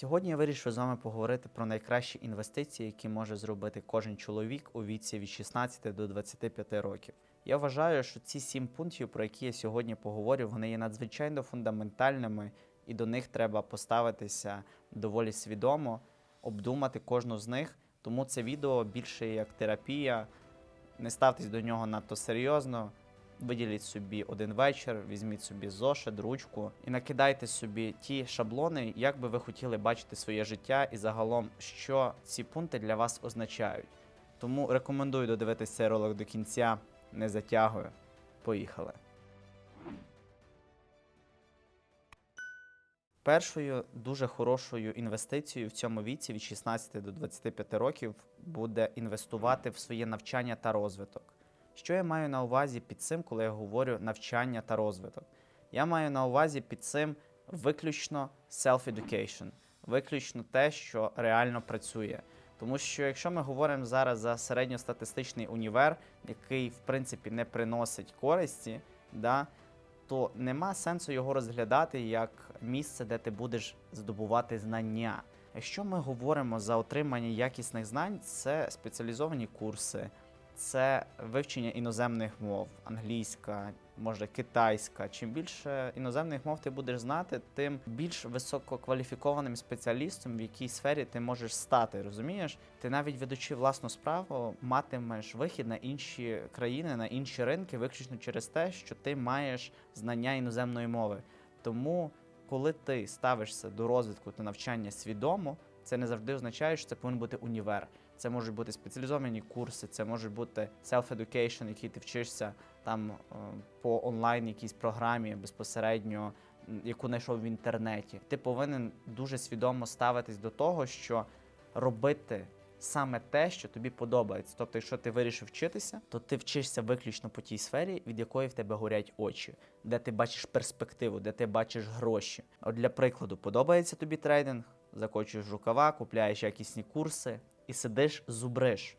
Сьогодні я вирішив з вами поговорити про найкращі інвестиції, які може зробити кожен чоловік у віці від 16 до 25 років. Я вважаю, що ці сім пунктів, про які я сьогодні поговорю, вони є надзвичайно фундаментальними, і до них треба поставитися доволі свідомо, обдумати кожну з них. Тому це відео більше як терапія. Не ставтесь до нього надто серйозно. Виділіть собі один вечір, візьміть собі зошит, ручку і накидайте собі ті шаблони, як би ви хотіли бачити своє життя і загалом, що ці пункти для вас означають. Тому рекомендую додивитися цей ролик до кінця, не затягую. Поїхали. Першою дуже хорошою інвестицією в цьому віці від 16 до 25 років буде інвестувати в своє навчання та розвиток. Що я маю на увазі під цим, коли я говорю навчання та розвиток? Я маю на увазі під цим виключно self-education, виключно те, що реально працює. Тому що якщо ми говоримо зараз за середньостатистичний універ, який в принципі не приносить користі, да, то нема сенсу його розглядати як місце, де ти будеш здобувати знання. Якщо ми говоримо за отримання якісних знань, це спеціалізовані курси, це вивчення іноземних мов, англійська, може китайська. Чим більше іноземних мов ти будеш знати, тим більш висококваліфікованим спеціалістом, в якій сфері ти можеш стати. Розумієш? Ти навіть ведучи власну справу, матимеш вихід на інші країни, на інші ринки, виключно через те, що ти маєш знання іноземної мови. Тому, коли ти ставишся до розвитку та навчання свідомо, це не завжди означає, що це повинен бути універ. Це можуть бути спеціалізовані курси, це може бути self-education, який ти вчишся там е, по онлайн якійсь програмі безпосередньо, яку знайшов в інтернеті. Ти повинен дуже свідомо ставитись до того, що робити саме те, що тобі подобається. Тобто, якщо ти вирішив вчитися, то ти вчишся виключно по тій сфері, від якої в тебе горять очі, де ти бачиш перспективу, де ти бачиш гроші. От для прикладу, подобається тобі трейдинг, закочуєш рукава, купляєш якісні курси і сидиш, зубриш.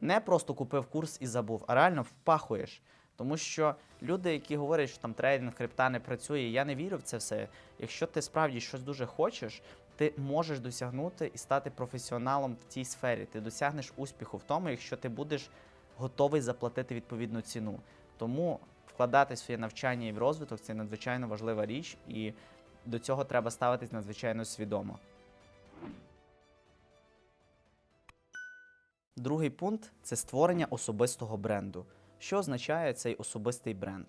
Не просто купив курс і забув, а реально впахуєш. Тому що люди, які говорять, що там трейдинг, крипта не працює, я не вірю в це все. Якщо ти справді щось дуже хочеш, ти можеш досягнути і стати професіоналом в цій сфері. Ти досягнеш успіху в тому, якщо ти будеш готовий заплатити відповідну ціну. Тому вкладати своє навчання і в розвиток це надзвичайно важлива річ, і до цього треба ставитись надзвичайно свідомо. Другий пункт це створення особистого бренду. Що означає цей особистий бренд?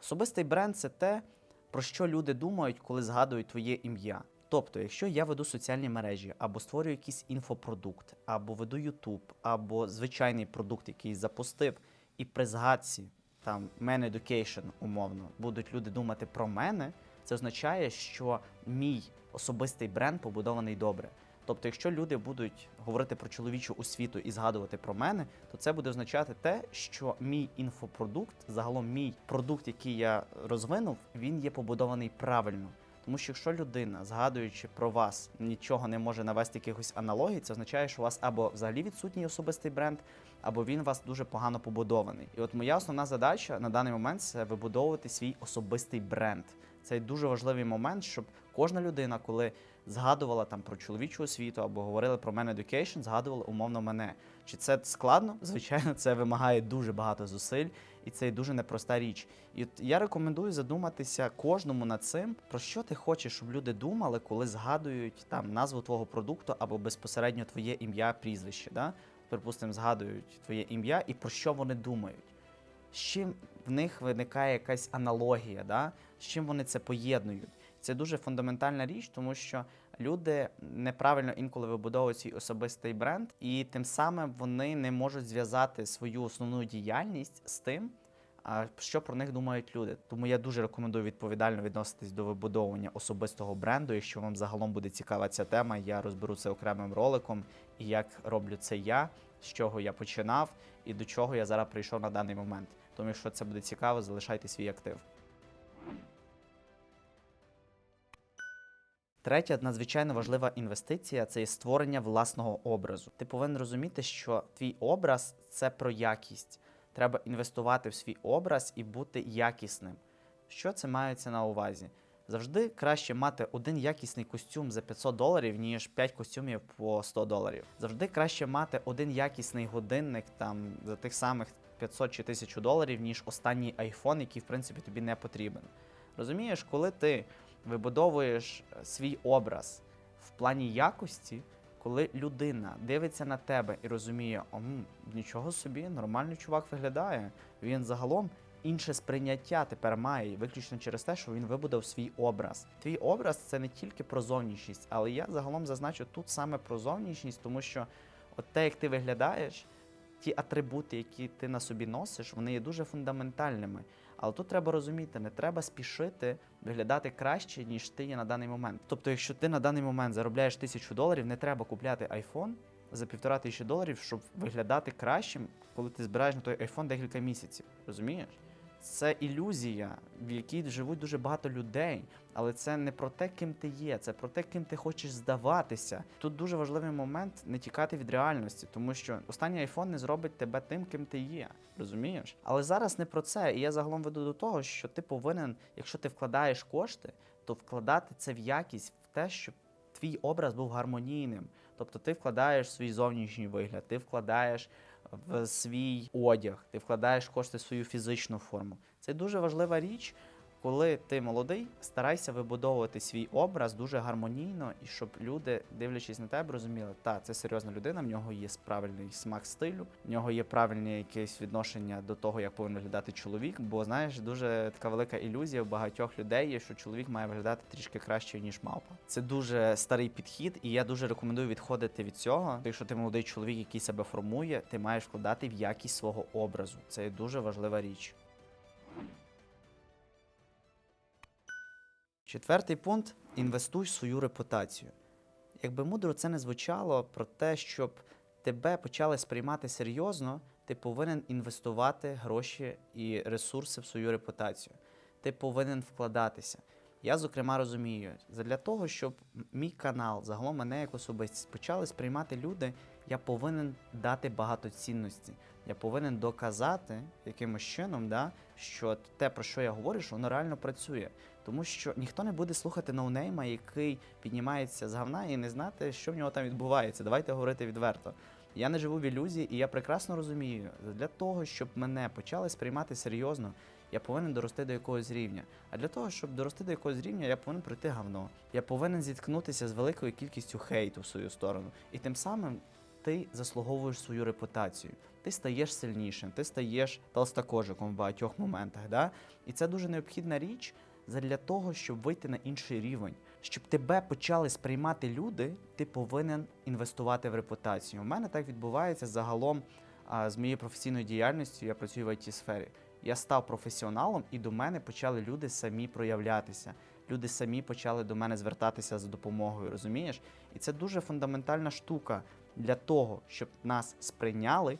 Особистий бренд це те, про що люди думають, коли згадують твоє ім'я. Тобто, якщо я веду соціальні мережі, або створюю якийсь інфопродукт, або веду YouTube, або звичайний продукт, який запустив, і при згадці там Man Education, умовно, будуть люди думати про мене, це означає, що мій особистий бренд побудований добре. Тобто, якщо люди будуть говорити про чоловічу освіту і згадувати про мене, то це буде означати те, що мій інфопродукт, загалом мій продукт, який я розвинув, він є побудований правильно. Тому що якщо людина, згадуючи про вас, нічого не може навести якихось аналогій, це означає, що у вас або взагалі відсутній особистий бренд, або він у вас дуже погано побудований. І от моя основна задача на даний момент це вибудовувати свій особистий бренд. Це дуже важливий момент, щоб кожна людина, коли згадувала там про чоловічу освіту або говорили про Man Education, згадувала умовно мене. Чи це складно? Звичайно, це вимагає дуже багато зусиль, і це дуже непроста річ. І от я рекомендую задуматися кожному над цим, про що ти хочеш, щоб люди думали, коли згадують там назву твого продукту або безпосередньо твоє ім'я, прізвище. Да? Припустимо, згадують твоє ім'я і про що вони думають. З чим в них виникає якась аналогія, да? з чим вони це поєднують. Це дуже фундаментальна річ, тому що люди неправильно інколи вибудовують свій особистий бренд, і тим самим вони не можуть зв'язати свою основну діяльність з тим, а, що про них думають люди. Тому я дуже рекомендую відповідально відноситись до вибудовування особистого бренду. Якщо вам загалом буде цікава ця тема, я розберу це окремим роликом і як роблю це я, з чого я починав і до чого я зараз прийшов на даний момент. Тому, якщо це буде цікаво, залишайте свій актив. Третя надзвичайно важлива інвестиція це є створення власного образу. Ти повинен розуміти, що твій образ це про якість. Треба інвестувати в свій образ і бути якісним. Що це мається на увазі? Завжди краще мати один якісний костюм за 500 доларів, ніж 5 костюмів по 100 доларів. Завжди краще мати один якісний годинник там за тих самих 500 чи 1000 доларів, ніж останній айфон, який в принципі тобі не потрібен. Розумієш, коли ти вибудовуєш е, свій образ в плані якості, коли людина дивиться на тебе і розуміє, «О, нічого собі, нормальний чувак виглядає. Він загалом інше сприйняття тепер має, виключно через те, що він вибудав свій образ. Твій образ це не тільки про зовнішність, але я загалом зазначу тут саме про зовнішність, тому що от те, як ти виглядаєш, ті атрибути, які ти на собі носиш, вони є дуже фундаментальними. Але тут треба розуміти, не треба спішити виглядати краще, ніж ти є на даний момент. Тобто, якщо ти на даний момент заробляєш тисячу доларів, не треба купляти iPhone за півтора тисячі доларів, щоб виглядати кращим, коли ти збираєш на той iPhone декілька місяців. Розумієш? Це ілюзія, в якій живуть дуже багато людей, але це не про те, ким ти є, це про те, ким ти хочеш здаватися. Тут дуже важливий момент не тікати від реальності, тому що останній айфон не зробить тебе тим, ким ти є. Розумієш? Але зараз не про це. І я загалом веду до того, що ти повинен, якщо ти вкладаєш кошти, то вкладати це в якість, в те, щоб твій образ був гармонійним. Тобто ти вкладаєш свій зовнішній вигляд, ти вкладаєш в свій одяг, ти вкладаєш кошти в свою фізичну форму. Це дуже важлива річ. Коли ти молодий, старайся вибудовувати свій образ дуже гармонійно, і щоб люди, дивлячись на тебе, розуміли, та це серйозна людина, в нього є правильний смак стилю, в нього є правильне якесь відношення до того, як повинен виглядати чоловік. Бо знаєш, дуже така велика ілюзія в багатьох людей є, що чоловік має виглядати трішки краще ніж мавпа. Це дуже старий підхід, і я дуже рекомендую відходити від цього. Якщо ти молодий чоловік, який себе формує, ти маєш вкладати в якість свого образу. Це дуже важлива річ. Четвертий пункт інвестуй в свою репутацію. Якби мудро це не звучало про те, щоб тебе почали сприймати серйозно, ти повинен інвестувати гроші і ресурси в свою репутацію. Ти повинен вкладатися. Я, зокрема, розумію, для того, щоб мій канал, загалом мене як особистість, почали сприймати люди, я повинен дати багато цінності. Я повинен доказати якимось чином, да, що те, про що я говорю, що воно реально працює. Тому що ніхто не буде слухати ноунейма, який піднімається з говна і не знати, що в нього там відбувається. Давайте говорити відверто. Я не живу в ілюзії, і я прекрасно розумію, для того, щоб мене почали сприймати серйозно, я повинен дорости до якогось рівня. А для того, щоб дорости до якогось рівня, я повинен пройти говно. Я повинен зіткнутися з великою кількістю хейту в свою сторону. І тим самим ти заслуговуєш свою репутацію. Ти стаєш сильнішим, ти стаєш толстокожиком в багатьох моментах. Да? І це дуже необхідна річ для того, щоб вийти на інший рівень. Щоб тебе почали сприймати люди, ти повинен інвестувати в репутацію. У мене так відбувається загалом з моєю професійною діяльністю. Я працюю в it сфері. Я став професіоналом, і до мене почали люди самі проявлятися. Люди самі почали до мене звертатися за допомогою, розумієш? І це дуже фундаментальна штука. Для того, щоб нас сприйняли,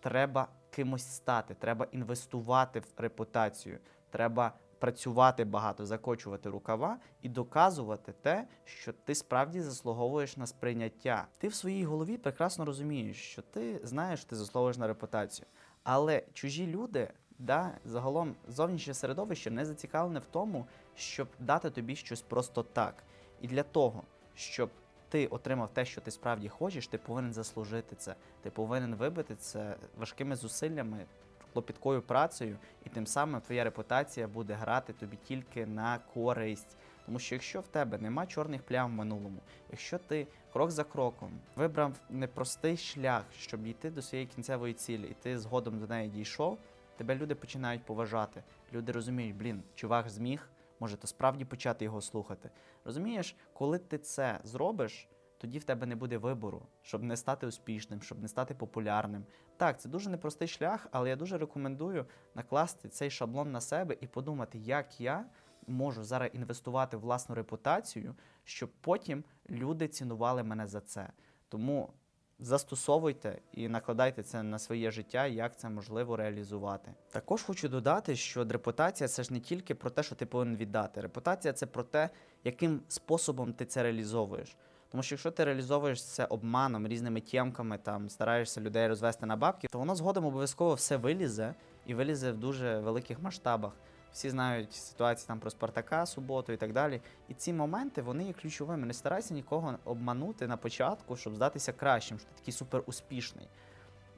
треба кимось стати, треба інвестувати в репутацію, треба працювати багато, закочувати рукава і доказувати те, що ти справді заслуговуєш на сприйняття. Ти в своїй голові прекрасно розумієш, що ти знаєш, ти заслуговуєш на репутацію. Але чужі люди, да, загалом зовнішнє середовище не зацікавлене в тому, щоб дати тобі щось просто так. І для того, щоб ти отримав те, що ти справді хочеш, ти повинен заслужити це. Ти повинен вибити це важкими зусиллями, клопіткою працею, і тим самим твоя репутація буде грати тобі тільки на користь. Тому що якщо в тебе нема чорних плям в минулому, якщо ти крок за кроком вибрав непростий шлях, щоб дійти до своєї кінцевої цілі, і ти згодом до неї дійшов, тебе люди починають поважати. Люди розуміють, блін, чувак зміг, може то справді почати його слухати. Розумієш, коли ти це зробиш, тоді в тебе не буде вибору, щоб не стати успішним, щоб не стати популярним. Так, це дуже непростий шлях, але я дуже рекомендую накласти цей шаблон на себе і подумати, як я можу зараз інвестувати в власну репутацію, щоб потім люди цінували мене за це. Тому застосовуйте і накладайте це на своє життя, як це можливо реалізувати. Також хочу додати, що репутація це ж не тільки про те, що ти повинен віддати. Репутація це про те, яким способом ти це реалізовуєш. Тому що якщо ти реалізовуєш це обманом, різними тємками, там стараєшся людей розвести на бабки, то воно згодом обов'язково все вилізе і вилізе в дуже великих масштабах. Всі знають ситуації там про Спартака, суботу і так далі. І ці моменти вони є ключовими. Не старайся нікого обманути на початку, щоб здатися кращим, що ти такий супер успішний.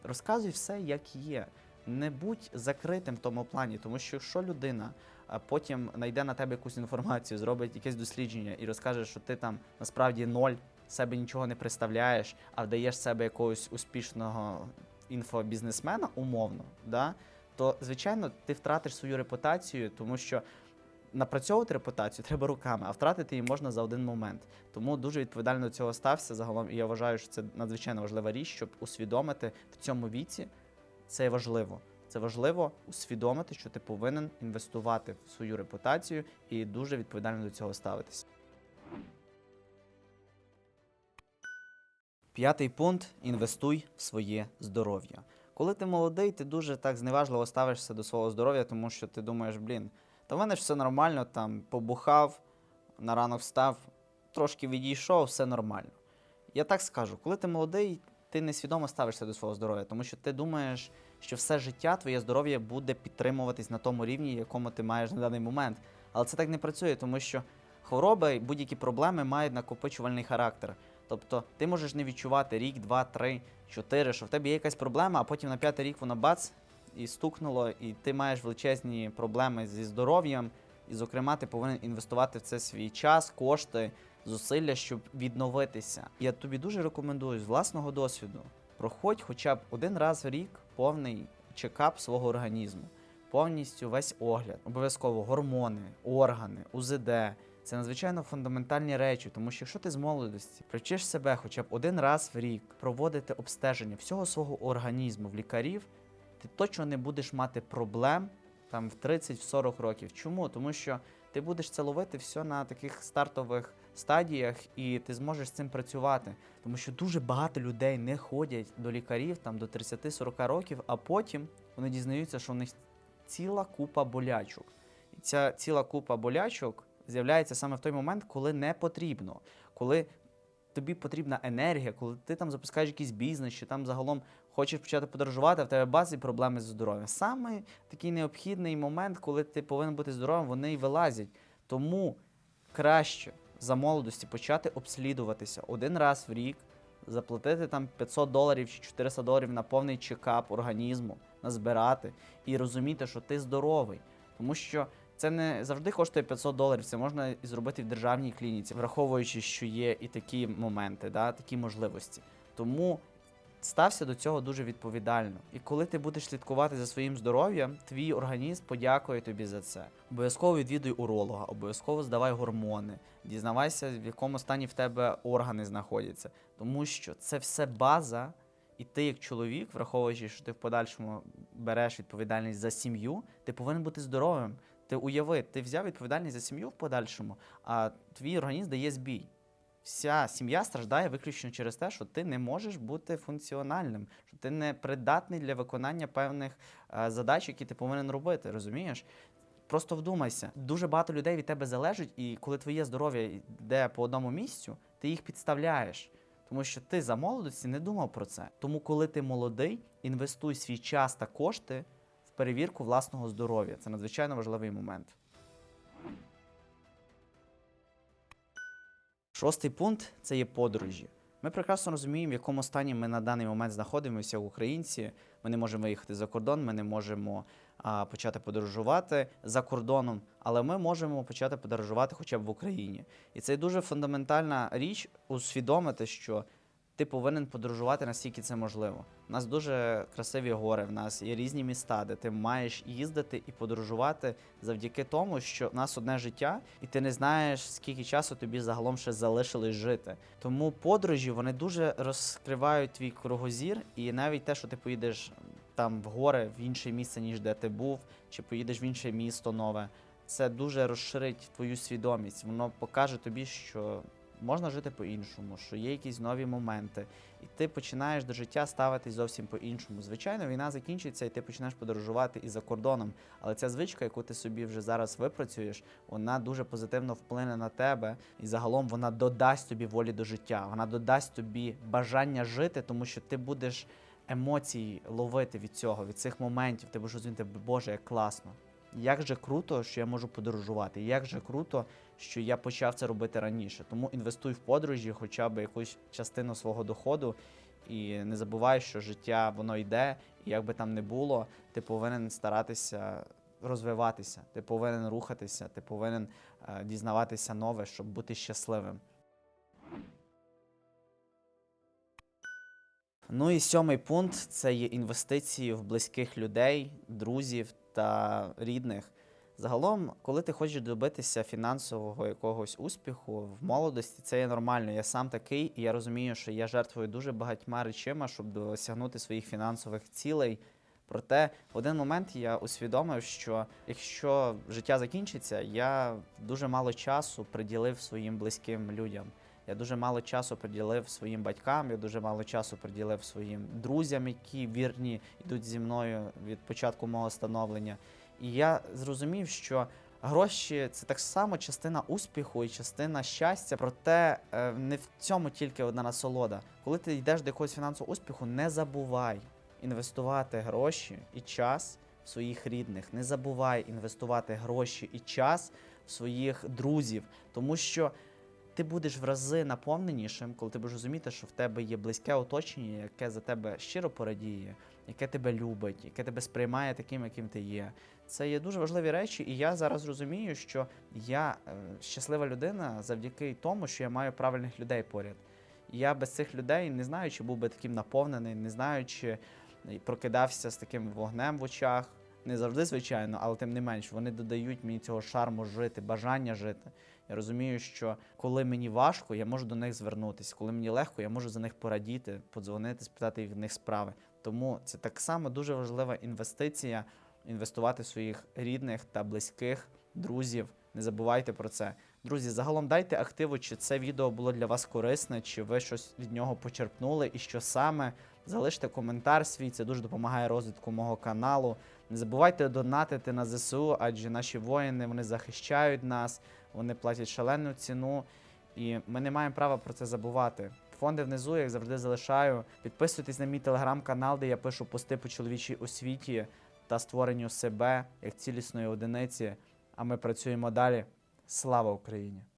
Розказуй все, як є. Не будь закритим в тому плані, тому що якщо людина а потім знайде на тебе якусь інформацію, зробить якесь дослідження і розкаже, що ти там насправді ноль, себе нічого не представляєш, а вдаєш себе якогось успішного інфобізнесмена, умовно, да, то звичайно ти втратиш свою репутацію, тому що напрацьовувати репутацію треба руками, а втратити її можна за один момент. Тому дуже відповідально до цього стався загалом. І я вважаю, що це надзвичайно важлива річ, щоб усвідомити в цьому віці. Це важливо. Це важливо усвідомити, що ти повинен інвестувати в свою репутацію і дуже відповідально до цього ставитися. П'ятий пункт інвестуй в своє здоров'я. Коли ти молодий, ти дуже так зневажливо ставишся до свого здоров'я, тому що ти думаєш, блін, та в мене ж все нормально, там побухав, на ранок встав, трошки відійшов, все нормально. Я так скажу, коли ти молодий, ти несвідомо ставишся до свого здоров'я, тому що ти думаєш, що все життя твоє здоров'я буде підтримуватись на тому рівні, якому ти маєш на даний момент. Але це так не працює, тому що хвороби, будь-які проблеми мають накопичувальний характер. Тобто ти можеш не відчувати рік, два, три, чотири, що в тебе є якась проблема, а потім на п'ятий рік воно бац і стукнуло, і ти маєш величезні проблеми зі здоров'ям. І, зокрема, ти повинен інвестувати в це свій час, кошти, зусилля, щоб відновитися. Я тобі дуже рекомендую з власного досвіду. Проходь хоча б один раз в рік повний чекап свого організму, повністю весь огляд, обов'язково гормони, органи, УЗД. Це надзвичайно фундаментальні речі, тому що якщо ти з молодості привчиш себе хоча б один раз в рік проводити обстеження всього свого організму в лікарів, ти точно не будеш мати проблем там в 30-40 років. Чому? Тому що ти будеш це ловити все на таких стартових стадіях, і ти зможеш з цим працювати. Тому що дуже багато людей не ходять до лікарів там до 30-40 років, а потім вони дізнаються, що в них ціла купа болячок. І ця ціла купа болячок з'являється саме в той момент, коли не потрібно, коли тобі потрібна енергія, коли ти там запускаєш якийсь бізнес, чи там загалом хочеш почати подорожувати, а в тебе базі проблеми з здоров'ям. Саме такий необхідний момент, коли ти повинен бути здоровим, вони й вилазять. Тому краще за молодості почати обслідуватися один раз в рік, заплатити там 500 доларів чи 400 доларів на повний чекап організму, назбирати і розуміти, що ти здоровий. Тому що це не завжди коштує 500 доларів, це можна і зробити в державній клініці, враховуючи, що є і такі моменти, да, такі можливості. Тому стався до цього дуже відповідально. І коли ти будеш слідкувати за своїм здоров'ям, твій організм подякує тобі за це. Обов'язково відвідуй уролога, обов'язково здавай гормони, дізнавайся, в якому стані в тебе органи знаходяться. Тому що це все база, і ти, як чоловік, враховуючи, що ти в подальшому береш відповідальність за сім'ю, ти повинен бути здоровим. Ти уяви, ти взяв відповідальність за сім'ю в подальшому, а твій організм дає збій. Вся сім'я страждає виключно через те, що ти не можеш бути функціональним, що ти не придатний для виконання певних е, задач, які ти повинен робити. Розумієш? Просто вдумайся, дуже багато людей від тебе залежить, і коли твоє здоров'я йде по одному місцю, ти їх підставляєш. Тому що ти за молодості не думав про це. Тому, коли ти молодий, інвестуй свій час та кошти в перевірку власного здоров'я. Це надзвичайно важливий момент. Шостий пункт це є подорожі. Ми прекрасно розуміємо, в якому стані ми на даний момент знаходимося в українці. Ми не можемо виїхати за кордон, ми не можемо а, почати подорожувати за кордоном, але ми можемо почати подорожувати хоча б в Україні. І це дуже фундаментальна річ усвідомити, що ти повинен подорожувати настільки це можливо. У нас дуже красиві гори, в нас є різні міста, де ти маєш їздити і подорожувати завдяки тому, що в нас одне життя, і ти не знаєш, скільки часу тобі загалом ще залишилось жити. Тому подорожі вони дуже розкривають твій кругозір, і навіть те, що ти поїдеш там в гори, в інше місце, ніж де ти був, чи поїдеш в інше місто нове. Це дуже розширить твою свідомість. Воно покаже тобі, що можна жити по-іншому, що є якісь нові моменти, і ти починаєш до життя ставитись зовсім по-іншому. Звичайно, війна закінчиться, і ти почнеш подорожувати і за кордоном. Але ця звичка, яку ти собі вже зараз випрацюєш, вона дуже позитивно вплине на тебе, і загалом вона додасть тобі волі до життя. Вона додасть тобі бажання жити, тому що ти будеш емоції ловити від цього, від цих моментів. Ти будеш розуміти, боже, як класно. як же круто, що я можу подорожувати, як же круто, що я почав це робити раніше. Тому інвестуй в подорожі, хоча б якусь частину свого доходу. І не забувай, що життя воно йде, і як би там не було, ти повинен старатися розвиватися, ти повинен рухатися, ти повинен е, дізнаватися нове, щоб бути щасливим. Ну і сьомий пункт це є інвестиції в близьких людей, друзів та рідних. Загалом, коли ти хочеш добитися фінансового якогось успіху в молодості, це є нормально. Я сам такий, і я розумію, що я жертвую дуже багатьма речима, щоб досягнути своїх фінансових цілей. Проте в один момент я усвідомив, що якщо життя закінчиться, я дуже мало часу приділив своїм близьким людям. Я дуже мало часу приділив своїм батькам, я дуже мало часу приділив своїм друзям, які вірні йдуть зі мною від початку мого становлення. І я зрозумів, що гроші це так само частина успіху і частина щастя. Проте е, не в цьому тільки одна насолода. Коли ти йдеш до якогось фінансового успіху, не забувай інвестувати гроші і час в своїх рідних. Не забувай інвестувати гроші і час в своїх друзів, тому що ти будеш в рази наповненішим, коли ти будеш розуміти, що в тебе є близьке оточення, яке за тебе щиро порадіє, яке тебе любить, яке тебе сприймає таким, яким ти є. Це є дуже важливі речі, і я зараз розумію, що я е, щаслива людина завдяки тому, що я маю правильних людей поряд. Я без цих людей не знаю, чи був би таким наповнений, не знаю, чи прокидався з таким вогнем в очах. Не завжди, звичайно, але тим не менш, вони додають мені цього шарму жити, бажання жити. Я розумію, що коли мені важко, я можу до них звернутися. Коли мені легко, я можу за них порадіти, подзвонити, спитати від них справи. Тому це так само дуже важлива інвестиція інвестувати в своїх рідних та близьких друзів. Не забувайте про це. Друзі, загалом дайте активу, чи це відео було для вас корисне, чи ви щось від нього почерпнули, і що саме. Залиште коментар свій, це дуже допомагає розвитку мого каналу. Не забувайте донатити на ЗСУ, адже наші воїни вони захищають нас, вони платять шалену ціну, і ми не маємо права про це забувати. Фонди внизу, як завжди, залишаю. Підписуйтесь на мій телеграм-канал, де я пишу пости по чоловічій освіті та створенню себе як цілісної одиниці. А ми працюємо далі. Слава Україні!